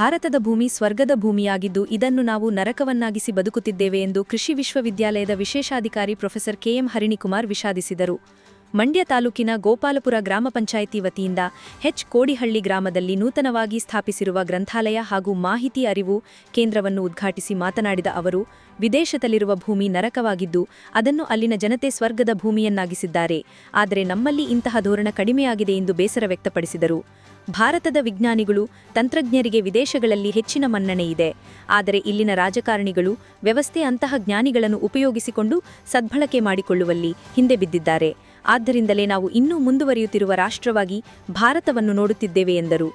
ಭಾರತದ ಭೂಮಿ ಸ್ವರ್ಗದ ಭೂಮಿಯಾಗಿದ್ದು ಇದನ್ನು ನಾವು ನರಕವನ್ನಾಗಿಸಿ ಬದುಕುತ್ತಿದ್ದೇವೆ ಎಂದು ಕೃಷಿ ವಿಶ್ವವಿದ್ಯಾಲಯದ ವಿಶೇಷಾಧಿಕಾರಿ ಪ್ರೊಫೆಸರ್ ಕೆಎಂ ಹರಿಣಿಕುಮಾರ್ ವಿಷಾದಿಸಿದರು. ಮಂಡ್ಯ ತಾಲೂಕಿನ ಗೋಪಾಲಪುರ ಗ್ರಾಮ ಪಂಚಾಯಿತಿ ವತಿಯಿಂದ ಹೆಚ್ ಕೋಡಿಹಳ್ಳಿ ಗ್ರಾಮದಲ್ಲಿ ನೂತನವಾಗಿ ಸ್ಥಾಪಿಸಿರುವ ಗ್ರಂಥಾಲಯ ಹಾಗೂ ಮಾಹಿತಿ ಅರಿವು ಕೇಂದ್ರವನ್ನು ಉದ್ಘಾಟಿಸಿ ಮಾತನಾಡಿದ ಅವರು, ವಿದೇಶದಲ್ಲಿರುವ ಭೂಮಿ ನರಕವಾಗಿದ್ದು ಅದನ್ನು ಅಲ್ಲಿನ ಜನತೆ ಸ್ವರ್ಗದ ಭೂಮಿಯನ್ನಾಗಿಸಿದ್ದಾರೆ. ಆದರೆ ನಮ್ಮಲ್ಲಿ ಇಂತಹ ಧೋರಣ ಕಡಿಮೆಯಾಗಿದೆ ಎಂದು ಬೇಸರ ವ್ಯಕ್ತಪಡಿಸಿದರು. ಭಾರತದ ವಿಜ್ಞಾನಿಗಳು, ತಂತ್ರಜ್ಞರಿಗೆ ವಿದೇಶಗಳಲ್ಲಿ ಹೆಚ್ಚಿನ ಮನ್ನಣೆ ಇದೆ. ಆದರೆ ಇಲ್ಲಿನ ರಾಜಕಾರಣಿಗಳು ವ್ಯವಸ್ಥೆ ಅಂತಹ ಜ್ಞಾನಿಗಳನ್ನು ಉಪಯೋಗಿಸಿಕೊಂಡು ಸದ್ಬಳಕೆ ಮಾಡಿಕೊಳ್ಳುವಲ್ಲಿ ಹಿಂದೆ ಬಿದ್ದಿದ್ದಾರೆ. ಆದ್ದರಿಂದಲೇ ನಾವು ಇನ್ನೂ ಮುಂದುವರಿಯುತ್ತಿರುವ ರಾಷ್ಟ್ರವಾಗಿ ಭಾರತವನ್ನು ನೋಡುತ್ತಿದ್ದೇವೆ ಎಂದರು.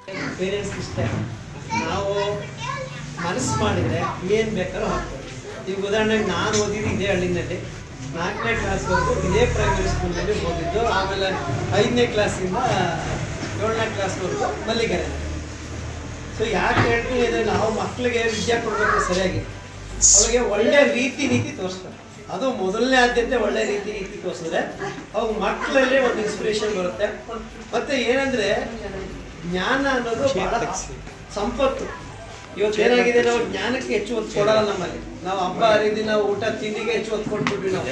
ನಾಲ್ಕನೇ ಕ್ಲಾಸ್ವರೆಗೂ ಇದೇ ಪ್ರೈಮರಿ ಸ್ಕೂಲಲ್ಲಿ ಓದಿದ್ದು, ಆಮೇಲೆ ಐದನೇ ಕ್ಲಾಸಿಂದ ಏಳನೇ ಕ್ಲಾಸ್ವರೆಗೂ ಮಲ್ಲಿಗೆರೆ. ಸೊ ಯಾಕೆ ಹೇಳ್ತೀನಿ ಅಂದರೆ ನಾವು ಮಕ್ಕಳಿಗೆ ವಿದ್ಯೆ ಕೊಡಬೇಕು ಸರಿಯಾಗಿ. ಅವಳಿಗೆ ಒಳ್ಳೆ ರೀತಿ ನೀತಿ ತೋರಿಸ್ತಾರೆ. ಅದು ಮೊದಲನೇ ಆದ್ಯತೆ ಒಳ್ಳೆ ರೀತಿ ನೀತಿ ತೋರಿಸಿದ್ರೆ ಅವಾಗ ಮಕ್ಕಳಲ್ಲಿ ಒಂದು ಇನ್ಸ್ಪಿರೇಷನ್ ಬರುತ್ತೆ. ಮತ್ತೆ ಏನಂದ್ರೆ, ಜ್ಞಾನ ಅನ್ನೋದು ಸಂಪತ್ತು. ಇವತ್ತು ಏನಾಗಿದೆ ನಾವು ಜ್ಞಾನಕ್ಕೆ ಹೆಚ್ಚು ಒತ್ತು ಕೊಡಲ್ಲ ನಮ್ಮಲ್ಲಿ. ನಾವು ಹಬ್ಬ ಹರಿದಿನ, ಊಟ, ತಿಂಡಿಗೆ ಹೆಚ್ಚು ಒತ್ತು ಕೊಟ್ಬಿಟ್ವಿ ನಾವು.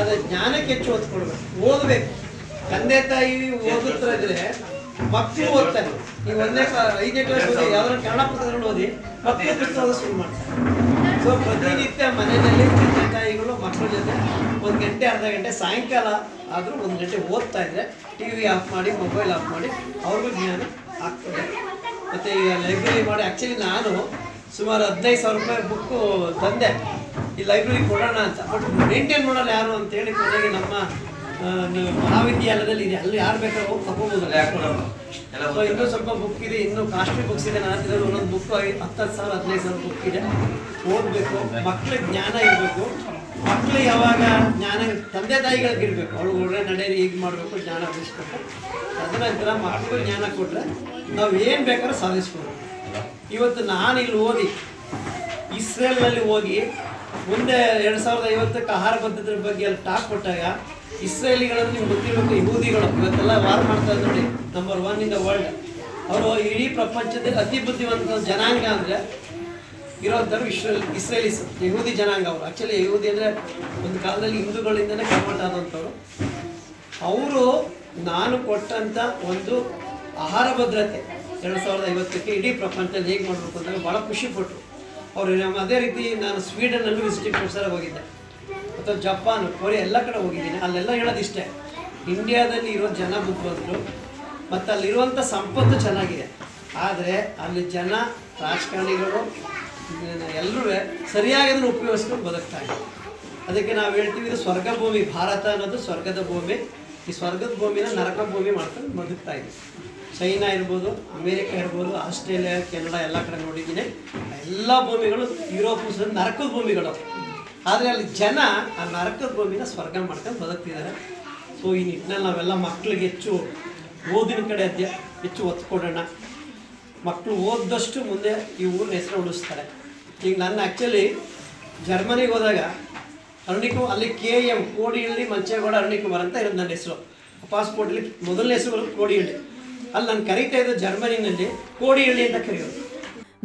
ಆದ್ರೆ ಜ್ಞಾನಕ್ಕೆ ಹೆಚ್ಚು ಒತ್ತು ಕೊಡ್ಬೇಕು. ಓದ್ಬೇಕು. ತಂದೆ ತಾಯಿ ಓದುತ್ತರ ಮಕ್ಕಳು ಓದ್ತಾರೆ. ಈಗ ಒಂದೇ ಐದನೇ ಕ್ಲಾಸ್ ಓದಿ ಯಾವ್ದಾದ್ರು ಕನ್ನಡ ಪುಸ್ತಕಗಳು ಓದಿ ಮಕ್ಕಳು ಪುಸ್ತಕ ಶುರು ಮಾಡ್ತಾರೆ. ಸೊ ಪ್ರತಿನಿತ್ಯ ಮನೆಯಲ್ಲಿ ತಂದೆ ತಾಯಿಗಳು ಮಕ್ಕಳ ಜೊತೆ ಒಂದು ಗಂಟೆ ಅರ್ಧ ಗಂಟೆ ಸಾಯಂಕಾಲ ಆದರೂ ಒಂದು ಗಂಟೆ ಓದ್ತಾ ಇದ್ರೆ ಟಿ ವಿ ಆಫ್ ಮಾಡಿ ಮೊಬೈಲ್ ಆಫ್ ಮಾಡಿ ಅವ್ರಿಗೂ ಜ್ಞಾನ ಆಗ್ತದೆ. ಮತ್ತು ಈಗ ಲೈಬ್ರರಿ ಮಾಡಿ ಆ್ಯಕ್ಚುಲಿ ನಾನು ಸುಮಾರು ಹದಿನೈದು ಸಾವಿರ ರೂಪಾಯಿ ಬುಕ್ಕು ತಂದೆ. ಈ ಲೈಬ್ರರಿ ಕೊಡೋಣ ಅಂತ. ಬಟ್ ಮೇಂಟೈನ್ ಮಾಡೋಲ್ಲ ಯಾರು ಅಂತೇಳಿ ಕೊನೆಗೆ ನಮ್ಮ ಮಹಾವಿದ್ಯಾಲಯದಲ್ಲಿ ಇದೆ. ಅಲ್ಲಿ ಯಾರು ಬೇಕಾದ್ರೂ ಹೋಗಿ ತಗೋಬಹುದು ಇನ್ನೂ ಸ್ವಲ್ಪ ಬುಕ್ ಇದೆ. ಇನ್ನೂ ಕಾಸ್ಟ್ಲಿ ಬುಕ್ಸ್ ಇದೆ. ನಾನು ಒಂದೊಂದು ಬುಕ್ ಹತ್ತು ಸಾವಿರ ಹದಿನೈದು ಸಾವಿರ ಬುಕ್ ಇದೆ. ಓದಬೇಕು. ಮಕ್ಳಿಗೆ ಜ್ಞಾನ ಇರಬೇಕು. ಮಕ್ಳು ಯಾವಾಗ ಜ್ಞಾನ ತಂದೆ ತಾಯಿಗಳಿಗೆ ಇರಬೇಕು. ಅವಳು ಒಳ್ಳೆ ನಡೆ ಹೀಗೆ ಮಾಡಬೇಕು ಜ್ಞಾನ ಬಿಡಿಸ್ಬೇಕು ತದನಂತರ ಮಕ್ಕಳು ಜ್ಞಾನ ಕೊಟ್ಟರೆ ನಾವು ಏನು ಬೇಕಾದ್ರೂ ಸಾಧಿಸ್ಬೋದು. ಇವತ್ತು ನಾನು ಇಲ್ಲಿ ಓದಿ ಇಸ್ರೇಲ್ನಲ್ಲಿ ಹೋಗಿ ಮುಂದೆ ಎರಡು ಸಾವಿರದ ಐವತ್ತಕ್ಕೆ ಆಹಾರ ಪದ್ಧತಿ ಬಗ್ಗೆ ಅಲ್ಲಿ ಟಾಕ್ ಕೊಟ್ಟಾಗ ಇಸ್ರೇಲಿಗಳನ್ನು ನೀವು ಗೊತ್ತಿರಬೇಕು ಯಹೂದಿಗಳು ಇವತ್ತೆಲ್ಲ ವಾರ ಮಾಡ್ತಾ ನೋಡಿ number one in the world ಅವರು ಇಡೀ ಪ್ರಪಂಚದಲ್ಲಿ ಅತಿ ಬುದ್ಧಿವಂತ ಜನಾಂಗ ಅಂದರೆ ಇರೋಂಥವ್ರು ಇಸ್ರೇಲ್, ಇಸ್ರೇಲಿಸ್, ಯಹೂದಿ ಜನಾಂಗ ಅವರು. ಆ್ಯಕ್ಚುಲಿ ಯಹೂದಿ ಅಂದರೆ ಒಂದು ಕಾಲದಲ್ಲಿ ಹಿಂದೂಗಳಿಂದನೇ ಕನ್ವರ್ಟ್ ಆದಂಥವ್ರು. ಅವರು ನಾನು ಕೊಟ್ಟಂಥ ಒಂದು ಆಹಾರ ಭದ್ರತೆ ಎರಡು ಸಾವಿರದ ಐವತ್ತಕ್ಕೆ ಇಡೀ ಪ್ರಪಂಚದಲ್ಲಿ ಹೇಗೆ ಮಾಡಬೇಕು ಅಂತ ಭಾಳ ಖುಷಿಪಟ್ಟರು ಅವರು ಅದೇ ರೀತಿ ನಾನು ಸ್ವೀಡನ್ನಲ್ಲೂ ವಿಸಿಟಿಂಗ್ ಪ್ರೊಫೆಸರ್ ಹೋಗಿದ್ದೆ. ಅಥವಾ ಜಪಾನ್, ಕೊರಿಯಾ ಎಲ್ಲ ಕಡೆ ಹೋಗಿದ್ದೀನಿ. ಅಲ್ಲೆಲ್ಲ ಹೇಳೋದಿಷ್ಟೇ ಇಂಡಿಯಾದಲ್ಲಿ ಇರೋ ಜನ ಬುದ್ಧಿವಂತರು ಮತ್ತು ಅಲ್ಲಿರುವಂಥ ಸಂಪತ್ತು ಚೆನ್ನಾಗಿದೆ. ಆದರೆ ಅಲ್ಲಿ ಜನ, ರಾಜಕಾರಣಿಗಳು ಎಲ್ಲರೂ ಸರಿಯಾಗಿ ಅದನ್ನು ಉಪಯೋಗಿಸ್ಕೊಂಡು ಬದುಕ್ತಾ ಇದ್ದಾರೆ. ಅದಕ್ಕೆ ನಾವು ಹೇಳ್ತೀವಿ, ಇದು ಸ್ವರ್ಗ ಭೂಮಿ, ಭಾರತ ಅನ್ನೋದು ಸ್ವರ್ಗದ ಭೂಮಿ. ಈ ಸ್ವರ್ಗದ ಭೂಮಿನ ನರಕ ಭೂಮಿ ಮಾಡ್ಕೊಂಡು ಬದುಕ್ತಾ ಇದ್ದೀವಿ. ಚೈನಾ ಇರ್ಬೋದು, ಅಮೇರಿಕ ಇರ್ಬೋದು, ಆಸ್ಟ್ರೇಲಿಯಾ, ಕೆನಡಾ ಎಲ್ಲ ಕಡೆ ನೋಡಿದ್ದೀನಿ. ಎಲ್ಲ ಭೂಮಿಗಳು ಯುರೋಪ್ ನರಕದ ಭೂಮಿಗಳು. ಆದರೆ ಅಲ್ಲಿ ಜನ ಆ ನರಕದ ಭೂಮಿನ ಸ್ವರ್ಗ ಮಾಡ್ಕೊಂಡು ಬದುಕ್ತಿದ್ದಾರೆ. ಸೊ ಈ ನಿಟ್ಟಿನಲ್ಲಿ ನಾವೆಲ್ಲ ಮಕ್ಕಳಿಗೆ ಹೆಚ್ಚು ಓದಿನ ಕಡೆ ಅದ್ಯ, ಹೆಚ್ಚು ಒತ್ತು ಕೊಡೋಣ. ಮಕ್ಕಳು ಓದ್ದಷ್ಟು ಮುಂದೆ ಈ ಊರಿನ ಹೆಸರು ಉಳಿಸ್ತಾರೆ. ಈಗ ನನ್ನ ಆ್ಯಕ್ಚುಲಿ ಜರ್ಮನಿಗೆ ಹೋದಾಗ ಅರುಣಿಕುಮಾರ್ ಅಲ್ಲಿ ಕೆ ಎಂ ಕೋಡಿಹಳ್ಳಿ ಮಂಚೇಗೌಡ ಅರಣ್ಯಕುಮಾರ್ ಅಂತ ಇರೋದು ನನ್ನ ಹೆಸರು. ಪಾಸ್ಪೋರ್ಟಲ್ಲಿ ಮೊದಲನೇ ಹೆಸರು ಕೋಡಿಹಳ್ಳಿ. ಅಲ್ಲಿ ನಾನು ಕರೀತಾ ಇದ್ದು ಜರ್ಮನಿನಲ್ಲಿ ಕೋಡಿಹಳ್ಳಿ ಅಂತ ಕರೆಯೋದು.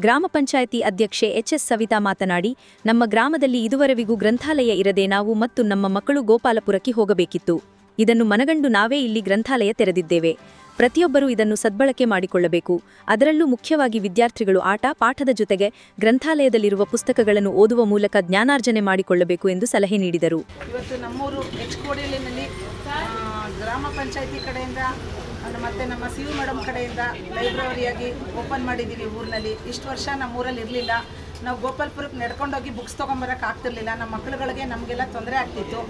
ಗ್ರಾಮ ಪಂಚಾಯಿತಿ ಅಧ್ಯಕ್ಷೆ ಎಚ್ಎಸ್ ಸವಿತಾ ಮಾತನಾಡಿ, ನಮ್ಮ ಗ್ರಾಮದಲ್ಲಿ ಇದುವರೆವಿಗೂ ಗ್ರಂಥಾಲಯ ಇರದೆ ನಾವು ಮತ್ತು ನಮ್ಮ ಮಕ್ಕಳು ಗೋಪಾಲಪುರಕ್ಕೆ ಹೋಗಬೇಕಿತ್ತು. ಇದನ್ನು ಮನಗಂಡು ನಾವೇ ಇಲ್ಲಿ ಗ್ರಂಥಾಲಯ ತೆರೆದಿದ್ದೇವೆ. ಪ್ರತಿಯೊಬ್ಬರೂ ಇದನ್ನು ಸದ್ಬಳಕೆ ಮಾಡಿಕೊಳ್ಳಬೇಕು. ಅದರಲ್ಲೂ ಮುಖ್ಯವಾಗಿ ವಿದ್ಯಾರ್ಥಿಗಳು ಆಟ, ಪಾಠದ ಜೊತೆಗೆ ಗ್ರಂಥಾಲಯದಲ್ಲಿರುವ ಪುಸ್ತಕಗಳನ್ನು ಓದುವ ಮೂಲಕ ಜ್ಞಾನಾರ್ಜನೆ ಮಾಡಿಕೊಳ್ಳಬೇಕು ಎಂದು ಸಲಹೆ ನೀಡಿದರು. ಇವತ್ತು ನಮ್ಮೂರು ಗ್ರಾಮ ಪಂಚಾಯಿತಿ ಕಡೆಯಿಂದ ಮತ್ತು ನಮ್ಮ ಸಿ ಯು ಮೇಡಮ್ ಕಡೆಯಿಂದ ಲೈಬ್ರರಿಯಾಗಿ ಓಪನ್ ಮಾಡಿದ್ದೀವಿ ಊರಿನಲ್ಲಿ. ಇಷ್ಟು ವರ್ಷ ನಮ್ಮ ಊರಲ್ಲಿ ಇರಲಿಲ್ಲ. ನಾವು ಗೋಪಾಲ್ಪುರಕ್ಕೆ ನಡ್ಕೊಂಡೋಗಿ ಬುಕ್ಸ್ ತೊಗೊಂಬರಕ್ಕೆ ಆಗ್ತಿರ್ಲಿಲ್ಲ. ನಮ್ಮ ಮಕ್ಕಳುಗಳಿಗೆ ನಮಗೆಲ್ಲ ತೊಂದರೆ ಆಗ್ತಿತ್ತು.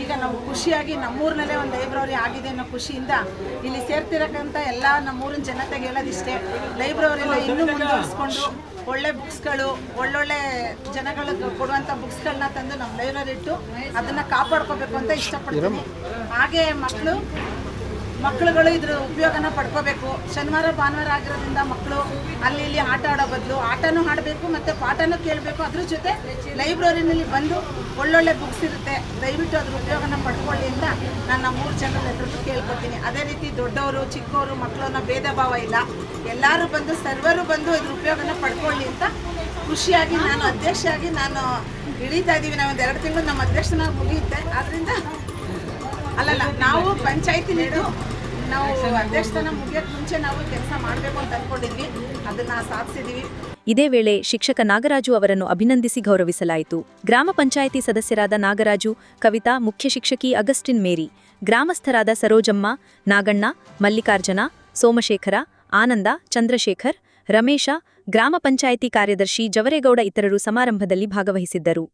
ಈಗ ನಾವು ಖುಷಿಯಾಗಿ ನಮ್ಮೂರಿನಲ್ಲೇ ಒಂದು ಲೈಬ್ರರಿ ಆಗಿದೆ ಅನ್ನೋ ಖುಷಿಯಿಂದ ಇಲ್ಲಿ ಸೇರ್ತಿರಕ್ಕಂಥ ಎಲ್ಲ ನಮ್ಮೂರಿನ ಜನತೆಗೆ ಹೇಳೋದಿಷ್ಟೇ. ಲೈಬ್ರರಿನ ಇನ್ನೂ ಮುಂದುವರಿಸ್ಕೊಂಡು ಒಳ್ಳೆ ಬುಕ್ಸ್ಗಳು ಒಳ್ಳೊಳ್ಳೆ ಜನಗಳಿಗೆ ಕೊಡುವಂಥ ಬುಕ್ಸ್ಗಳನ್ನ ತಂದು ನಮ್ಮ ಲೈಬ್ರರಿ ಇಟ್ಟು ಅದನ್ನು ಕಾಪಾಡ್ಕೋಬೇಕು ಅಂತ ಇಷ್ಟಪಡ್ತೀನಿ. ಹಾಗೆ ಮಕ್ಕಳು ಮಕ್ಕಳುಗಳು ಇದ್ರ ಉಪಯೋಗನ ಪಡ್ಕೋಬೇಕು. ಶನಿವಾರ, ಭಾನುವಾರ ಆಗಿರೋದ್ರಿಂದ ಮಕ್ಕಳು ಅಲ್ಲಿ ಇಲ್ಲಿ ಆಟ ಆಡೋ ಬದಲು ಆಟನೂ ಆಡಬೇಕು ಮತ್ತು ಪಾಠನೂ ಕೇಳಬೇಕು. ಅದ್ರ ಜೊತೆ ಲೈಬ್ರರಿನಲ್ಲಿ ಬಂದು ಒಳ್ಳೊಳ್ಳೆ ಬುಕ್ಸ್ ಇರುತ್ತೆ. ದಯವಿಟ್ಟು ಅದ್ರ ಉಪಯೋಗನ ಪಡ್ಕೊಳ್ಳಿ ಅಂತ ನಾನು ಮೂರು ಜನರ ಹೆಸರು ಕೇಳ್ಕೊತೀನಿ. ಅದೇ ರೀತಿ ದೊಡ್ಡವರು ಚಿಕ್ಕವರು ಮಕ್ಕಳನ್ನ ಭೇದ ಭಾವ ಇಲ್ಲ. ಎಲ್ಲರೂ ಬಂದು, ಸರ್ವರು ಬಂದು ಇದ್ರ ಉಪಯೋಗನ ಪಡ್ಕೊಳ್ಳಿ ಅಂತ ಖುಷಿಯಾಗಿ ನಾನು ಅಧ್ಯಕ್ಷೆಯಾಗಿ ನಾನು ಇಳೀತಾ ಇದ್ದೀವಿ. ನಾವು ಒಂದು ಎರಡು ತಿಂಗಳು ನಮ್ಮ ಅಧ್ಯಕ್ಷನಾಗಿ ಮುಗಿಯುತ್ತೆ. ಆದ್ದರಿಂದ ಅಲ್ಲಲ್ಲ, ನಾವು ಪಂಚಾಯತಿನಿದ್ದು ನಾವು ಅಧ್ಯಕ್ಷತನ ಮುಗಿಯೋಕ್ಕೆ ಮುಂಚೆ ನಾವು ಕೆಲಸ ಮಾಡಬೇಕು ಅಂತ ಅಂದ್ಕೊಂಡಿದ್ವಿ ಅದನ್ನ ಸಾಧಿಸಿದೀವಿ. ಇದೇ ವೇಳೆ ಶಿಕ್ಷಕ ನಾಗರಾಜು ಅವರನ್ನು ಅಭಿನಂದಿಸಿ ಗೌರವಿಸಲಾಯಿತು. ಗ್ರಾಮ ಪಂಚಾಯಿತಿ ಸದಸ್ಯರಾದ ನಾಗರಾಜು, ಕವಿತಾ, ಮುಖ್ಯ ಶಿಕ್ಷಕಿ ಅಗಸ್ಟಿನ್ ಮೇರಿ, ಗ್ರಾಮಸ್ಥರಾದ ಸರೋಜಮ್ಮ, ನಾಗಣ್ಣ, ಮಲ್ಲಿಕಾರ್ಜುನ, ಸೋಮಶೇಖರ, ಆನಂದ, ಚಂದ್ರಶೇಖರ್, ರಮೇಶ, ಗ್ರಾಮ ಪಂಚಾಯಿತಿ ಕಾರ್ಯದರ್ಶಿ ಜವರೇಗೌಡ ಇತರರು ಸಮಾರಂಭದಲ್ಲಿ ಭಾಗವಹಿಸಿದ್ದರು.